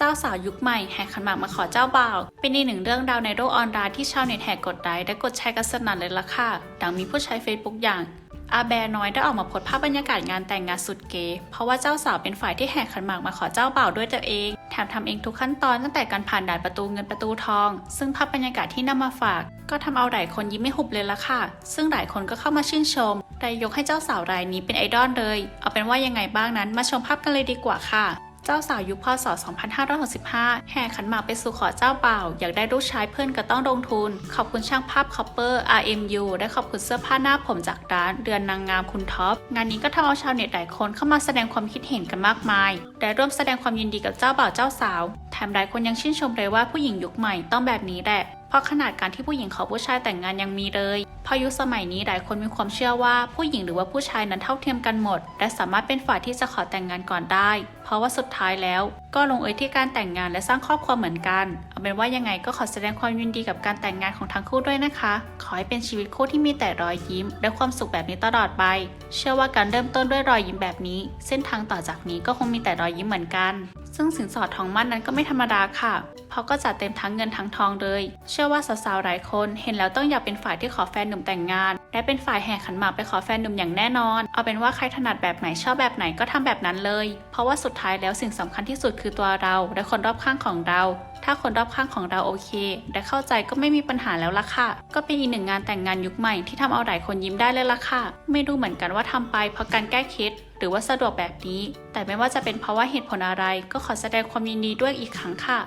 เจ้าสาวยุคใหม่แห่ขันหมากมาขอเจ้าบ่าว เป็นอีกหนึ่งเรื่องราวในโลกออนไลน์ที่ชาวเน็ตแห่กดไลค์และกดแชร์กันสนั่นเลยล่ะค่ะ ดังมีผู้ใช้เฟซบุ๊กอย่างอาแบน้อยได้ออกมาโพสภาพบรรยากาศงานแต่งงานสุดเก๋ เพราะว่าเจ้าสาวเป็นฝ่ายที่แห่ขันหมากมาขอเจ้าบ่าวด้วยตัวเอง แถมทำเองทุกขั้นตอนตั้งแต่การผ่านด่านประตูเงินประตูทอง ซึ่งภาพบรรยากาศที่นำมาฝาก ก็ทำเอาหลายคนยิ้มไม่หุบเลยละค่ะ ซึ่งหลายคนก็เข้ามาชื่นชมได้ยกให้เจ้าสาวรายนี้เป็นไอดอลเลย เอาเป็นว่ายังไงบ้างนั้นมาชมภาพกันเลยดีกว่าค่ะ เจ้าสาวยุคพศ 2565 แห่ขันหมากไปสู่ขอเจ้าบ่าว อยากได้ลูกชายเพื่อนก็ต้องลงทุน ขอบคุณช่างภาพคอปเปอร์ RMU และขอบคุณเสื้อผ้าหน้าผมจากร้านเดือนนางงามคุณท็อป งานนี้ก็ทำเอาชาวเน็ตหลายคนเข้ามาแสดงความคิดเห็นกันมากมายและร่วมแสดงความยินดีกับเจ้าบ่าวเจ้าสาว แถมหลายคนยังชื่นชมเลยว่าผู้หญิงยุคใหม่ต้องแบบนี้แหละเพราะขนาดการที่ผู้หญิงขอผู้ชายแต่งงานยังมีเลย พายุคสมัยนี้หลายคนมีความเชื่อว่าผู้หญิงหรือว่าผู้ชายนั้นเท่าเทียมกันหมด และสามารถเป็นฝ่ายที่จะขอแต่งงานก่อนได้ เพราะว่าสุดท้ายแล้ว ก็ลงเอยที่การแต่งงานและสร้างครอบครัวเหมือนกัน เอาเป็นว่ายังไงก็ขอแสดงความยินดีกับการแต่งงานของทั้งคู่ด้วยนะคะ ขอให้เป็นชีวิตคู่ที่มีแต่รอยยิ้ม และความสุขแบบนี้ตลอดไป เชื่อว่าการเริ่มต้นด้วยรอยยิ้มแบบนี้ เส้นทางต่อจากนี้ก็คงมีแต่รอยยิ้มเหมือนกัน ซึ่งสินสอดทองมั่นนั้นก็ไม่ธรรมดาค่ะเพราะก็จัดเต็มทั้งเงินทั้งทองเลย เชื่อว่าสาวๆหลายคน เห็นแล้วต้องอยากเป็นฝ่ายที่ขอแฟนหนุ่มแต่งงาน และเป็นฝ่ายแห่ขันหมากไปขอแฟนหนุ่มอย่างแน่นอน เอาเป็นว่าใครถนัดแบบไหนชอบแบบไหนก็ทำแบบนั้นเลย เพราะว่าสุดท้ายแล้วสิ่งสำคัญที่สุดคือตัวเรา และคนรอบข้างของเราถ้าคนรอบข้างของเราโอเค และเข้าใจก็ไม่มีปัญหาแล้วล่ะค่ะ ก็เป็นอีกหนึ่งงานแต่งงานยุคใหม่ที่ทำเอาหลายคนยิ้มได้เลยล่ะค่ะ ไม่รู้เหมือนกันว่าทำไปเพราะการแก้เคล็ดหรือว่าสะดวกแบบนี้ แต่ไม่ว่าจะเป็นเพราะว่าเหตุผลอะไร ก็ขอแสดงความยินดีด้วยอีกครั้งค่ะ